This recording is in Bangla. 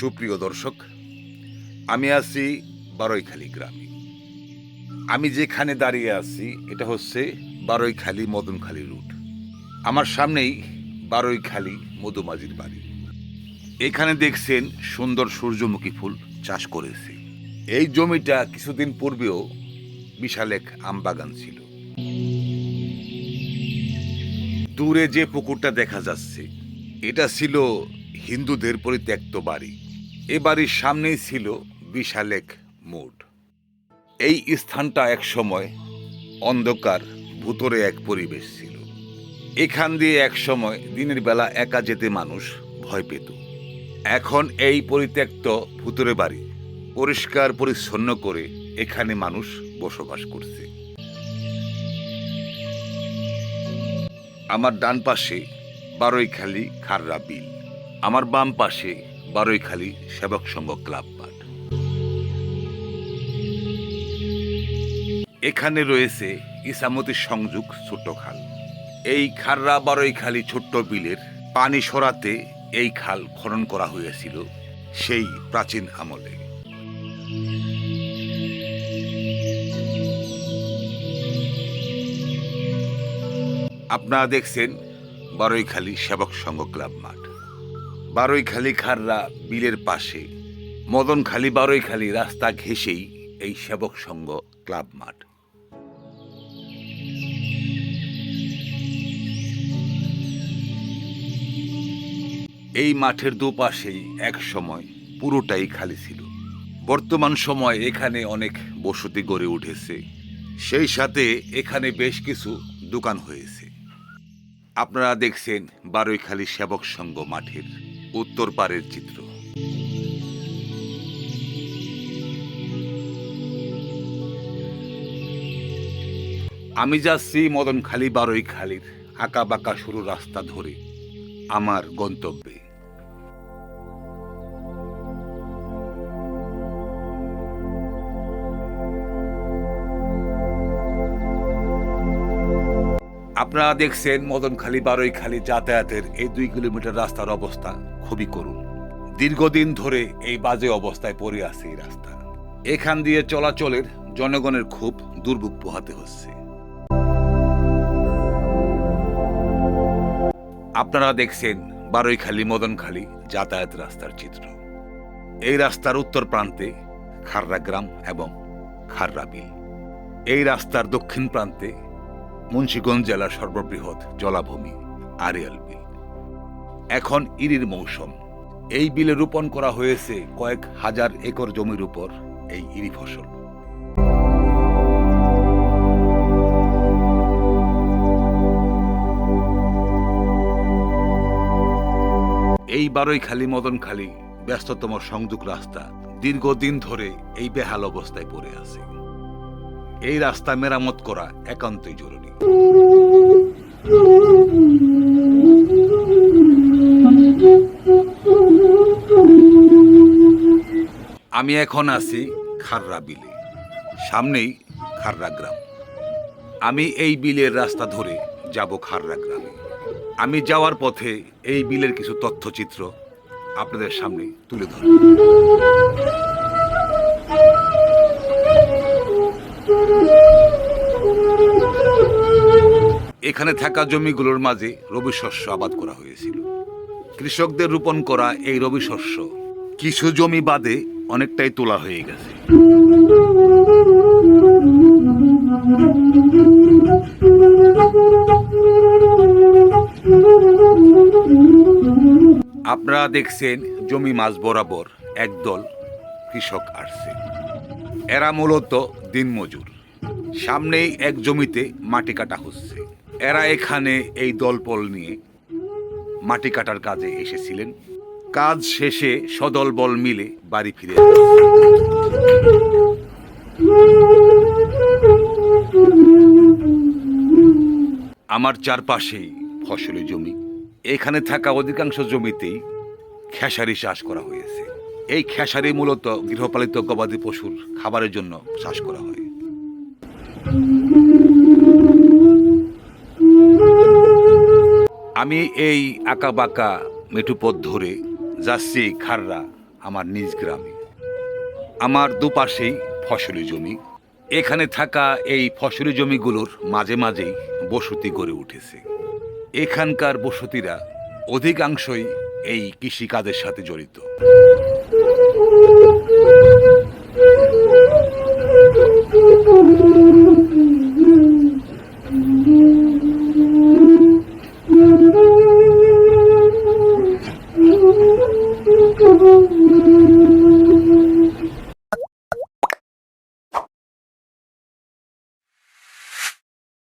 সুপ্রিয় দর্শক, আমি আছি বারৈখালী গ্রামে। আমি যেখানে দাঁড়িয়ে আছি, এটা হচ্ছে বারৈখালী মদনখালী রুট। আমার সামনেই বারৈখালী মধুমাজির বাড়ি। এখানে দেখছেন সুন্দর সূর্যমুখী ফুল চাষ করেছে। এই জমিটা কিছুদিন পূর্বেও বিশাল এক আমবাগান ছিল। দূরে যে পুকুরটা দেখা যাচ্ছে, এটা ছিল হিন্দুদের পরিত্যক্ত বাড়ি। এ বাড়ির সামনেই ছিল বিশাল এক মোড়। এই স্থানটা এক সময় অন্ধকার, ভূতরে এক পরিবেশ ছিল। এখান দিয়ে এক সময় দিনের বেলা একা যেতে মানুষ ভয় পেত। এখন এই পরিত্যক্ত ভূতরে বাড়ি পরিষ্কার পরিচ্ছন্ন করে এখানে মানুষ বসবাস করছে। আমার ডান পাশে বারৈখালী খাররা বিল, আমার বাম পাশে বারৈখালী সেবক সংঘ ক্লাব মাঠ এখানে রয়েছে ইসামতি সংযোগ ছোট্ট খাল এই খাররা বারৈখালী ছোট্ট বিলের পানি সরাতে এই খাল খনন করা হয়েছিল সেই প্রাচীন আমলে। আপনারা দেখছেন বারৈখালী সেবক সংঘ ক্লাব মাঠ। বারৈখালী খাররা বিলের পাশে। মদনখালী বারৈখালী রাস্তা ঘেঁষেই এই সেবক সংঘ ক্লাব মাঠ। এই মাঠের দুপাশেই এক সময় পুরোটাই খালি ছিল। বর্তমান সময় এখানে অনেক বসতি গড়ে উঠেছে। সেই সাথে এখানে বেশ কিছু দোকান হয়েছে। আপনারা দেখছেন বারৈখালী সেবক সংঘ মাঠের উত্তর পারের চিত্র। আমি যাচ্ছি মদনখালী বারৈখালীর আঁকা বাঁকা সরু রাস্তা ধরে, আমার গন্তব্যে। আপনারা দেখছেন মদনখালী বারৈখালী যাতায়াতের এই দুই কিলোমিটার রাস্তার অবস্থা খুবই করুণ। দীর্ঘদিন ধরে এই বাজে অবস্থায় পড়ে আছে এই রাস্তা। এখান দিয়ে চলাচলের জনগণের খুব দুর্ভোগ পোহাতে হচ্ছে। আপনারা দেখছেন বারৈখালী মদনখালী যাতায়াত রাস্তার চিত্র। এই রাস্তার উত্তর প্রান্তে খাররা গ্রাম এবং খাররা বিল। এই রাস্তার দক্ষিণ প্রান্তে মুন্সিগঞ্জ জেলার সর্ববৃহৎ জলাভূমি আরিয়াল বিল। এখন ইরির মৌসুম। এই বিলে রোপণ করা হয়েছে কয়েক হাজার একর জমির উপর এই ইরি ফসল। এই বারৈখালী মদনখালী ব্যস্ততম সংযোগ রাস্তা দীর্ঘদিন ধরে এই বেহাল অবস্থায় পড়ে আছে। এই রাস্তা মেরামত করা একান্তই জরুরি। আমি এখন আছি খাররা বিলে, সামনেই খাররা গ্রাম। আমি এই বিলের রাস্তা ধরে যাব খাররা গ্রামে। আমি যাওয়ার পথে এই বিলের কিছু তথ্যচিত্র আপনাদের সামনে তুলে ধরব। এখানে থাকা জমিগুলোর মাঝে রবি শস্য আবাদ করা হয়েছিল। কৃষকদের রোপণ করা এই রবি শস্য কিছু জমি বাদে অনেকটাই তোলা হয়ে গেছে। আপনারা দেখছেন জমি মাছ বরাবর একদল কৃষক আসছে। এরা মূলত দিনমজুর সামনেই এক জমিতে মাটি কাটা হচ্ছে। এরা এখানে এই দলপল নিয়ে মাটি কাটার কাজে এসেছিলেন। কাজ শেষে সদল বল মিলে বাড়ি ফিরে আমার চারপাশেই ফসলি জমি। এখানে থাকা অধিকাংশ জমিতেই খেসারি চাষ করা হয়েছে। এই খেসারি মূলত গৃহপালিত গবাদি পশুর খাবারের জন্য চাষ করা হয়। আমি এই আঁকা বাঁকা মেঠু পথ ধরে যাচ্ছি খাররা, আমার নিজ গ্রামে। আমার দুপাশেই ফসলি জমি। এখানে থাকা এই ফসলি জমিগুলোর মাঝে মাঝেই বসতি গড়ে উঠেছে। এখানকার বসতিরা অধিকাংশই এই কৃষিকাজের সাথে জড়িত।